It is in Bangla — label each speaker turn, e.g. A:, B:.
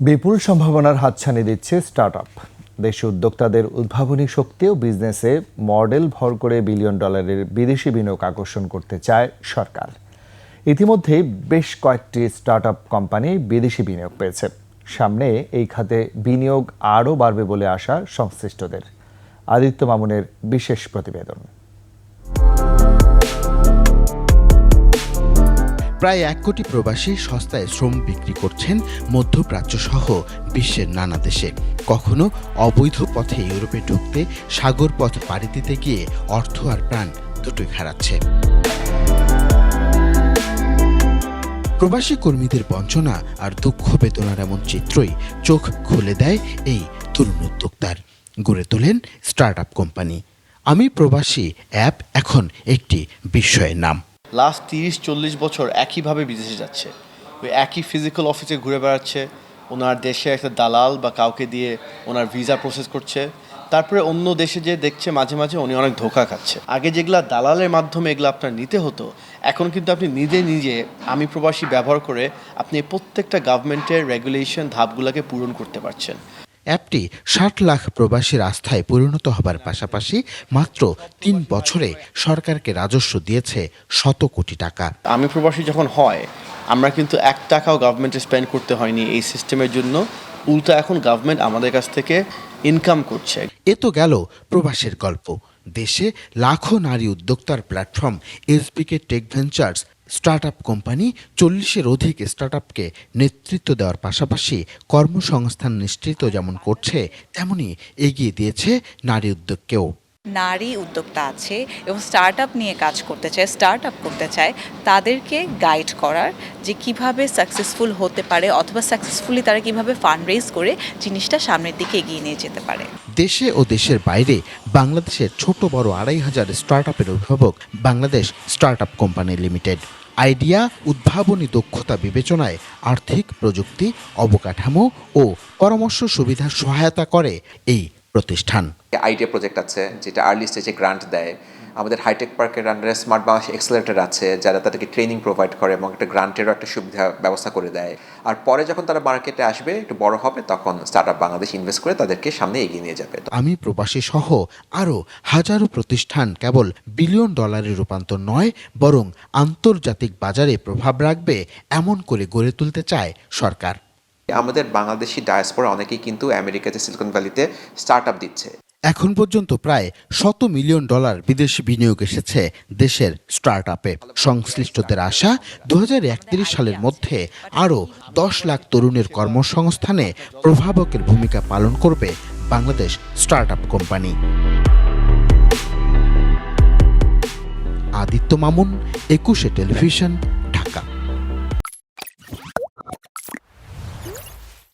A: বিপুল সম্ভাবনার হাতছানি দিচ্ছে স্টার্টআপ। দেশে উদ্যোক্তাদের উদ্ভাবনী শক্তি ও বিজনেসে মডেল ভর করে বিলিয়ন ডলারের বিদেশি বিনিয়োগ আকর্ষণ করতে চায় সরকার। ইতিমধ্যেই বেশ কয়েকটি স্টার্টআপ কোম্পানি বিদেশি বিনিয়োগ পেয়েছে। সামনে এই খাতে বিনিয়োগ আরও বাড়বে বলে আশা সংশ্লিষ্টদের। আদিত্য মামুনের বিশেষ প্রতিবেদন।
B: প্রায় এক কোটি প্রবাসী সস্তায় শ্রম বিক্রি করছেন মধ্যপ্রাচ্য সহ বিশ্বের নানা দেশে। কখনো অবৈধ পথে ইউরোপে ঢুকতে, সাগর পথ পাড়ি দিতে গিয়ে অর্থ আর প্রাণ দুটোই হারাচ্ছে। প্রবাসী কর্মীদের বঞ্চনা আর দুঃখ বেদনার এমন চিত্রই চোখ খুলে দেয় এই তরুণ উদ্যোক্তার। গড়ে তোলেন স্টার্ট আপ কোম্পানি। আমি প্রবাসী অ্যাপ এখন একটি বিস্ময়ের নাম।
C: লাস্ট তিরিশ, চল্লিশ বছর একইভাবে বিদেশে যাচ্ছে। ওই একই ফিজিক্যাল অফিসে ঘুরে বেড়াচ্ছে। ওনার দেশে একটা দালাল বা কাউকে দিয়ে ওনার ভিসা প্রসেস করছে। তারপরে অন্য দেশে যে দেখছে মাঝে মাঝে উনি অনেক ধোকা খাচ্ছে। আগে যেগুলা দালালের মাধ্যমে এগুলো আপনার নিতে হতো, এখন কিন্তু আপনি নিজে নিজে আমি প্রবাসী ব্যবহার করে আপনি প্রত্যেকটা গভর্নমেন্টের রেগুলেশন ধাপগুলোকে পূরণ করতে পারছেন।
B: অ্যাপটি ষাট লাখ প্রবাসীর আস্থায় পরিণত হবার পাশাপাশি মাত্র তিন বছরে সরকারকে রাজস্ব দিয়েছে শত কোটি টাকা।
C: আমি প্রবাসী যখন হয় আমরা কিন্তু এক টাকাও গভর্নমেন্টে স্পেন্ড করতে হয়নি এই সিস্টেমের জন্য। উল্টো এখন গভর্নমেন্ট আমাদের কাছ থেকে ইনকাম করছে।
B: এ তো গেল প্রবাসের গল্প। দেশে লাখো নারী উদ্যোক্তার platform SBK tech ventures startup company চল্লিশের অধিক স্টার্ট আপকে নেতৃত্ব দেওয়ার পাশাপাশি কর্মসংস্থান নিশ্চিত যেমন করছে তেমনি এগিয়ে দিয়েছে নারী উদ্যোগকেও।
D: নারী উদ্যোক্তা আছে এবং স্টার্ট নিয়ে কাজ করতে চায় স্টার্ট করতে চায়, তাদেরকে গাইড করার যে কীভাবে সাকসেসফুল হতে পারে অথবা সাকসেসফুলি তারা কীভাবে ফান্ড রেজ করে জিনিসটা সামনের দিকে এগিয়ে নিয়ে যেতে পারে।
B: দেশে ও দেশের বাইরে বাংলাদেশের ছোট বড় আড়াই হাজার স্টার্ট আপের অভিভাবক Bangladesh startup company limited idea, উদ্ভাবনী দক্ষতা বিবেচনায় আর্থিক প্রযুক্তি, অবকাঠামো ও পরামর্শ সুবিধা সহায়তা করে এই প্রতিষ্ঠান।
E: আইডিয়া প্রজেক্ট আছে যেটা আর্লি স্টেজে গ্রান্ট দেয়। আমাদের হাইটেক পার্কের আন্ডারে স্মার্ট বাংলাদেশ এক্সেলেটার আছে যারা তাদেরকে ট্রেনিং প্রোভাইড করে এবং একটা গ্রান্টেরও একটা সুবিধা ব্যবস্থা করে দেয়। আর পরে যখন তারা মার্কেটে আসবে একটু বড় হবে তখন স্টার্ট আপ বাংলাদেশ ইনভেস্ট করে তাদেরকে সামনে এগিয়ে নিয়ে যাবে।
B: আমি প্রবাসী সহ আরও হাজারো প্রতিষ্ঠান কেবল বিলিয়ন ডলারের রূপান্তর নয় বরং আন্তর্জাতিক বাজারে প্রভাব রাখবে এমন করে গড়ে তুলতে চায় সরকার।
E: আমাদের বাংলাদেশি ডায়াসপোরা অনেকেই কিন্তু আমেরিকাতে সিলিকন ভ্যালিতে স্টার্ট দিচ্ছে।
B: এখন পর্যন্ত প্রায় শত মিলিয়ন ডলার বিদেশি বিনিয়োগ এসেছে দেশের স্টার্ট আপে সংশ্লিষ্টদের আশা দু সালের মধ্যে আরও দশ লাখ তরুণের কর্মসংস্থানে প্রভাবকের ভূমিকা পালন করবে Bangladesh startup company Aditya Mamun, Ekushey television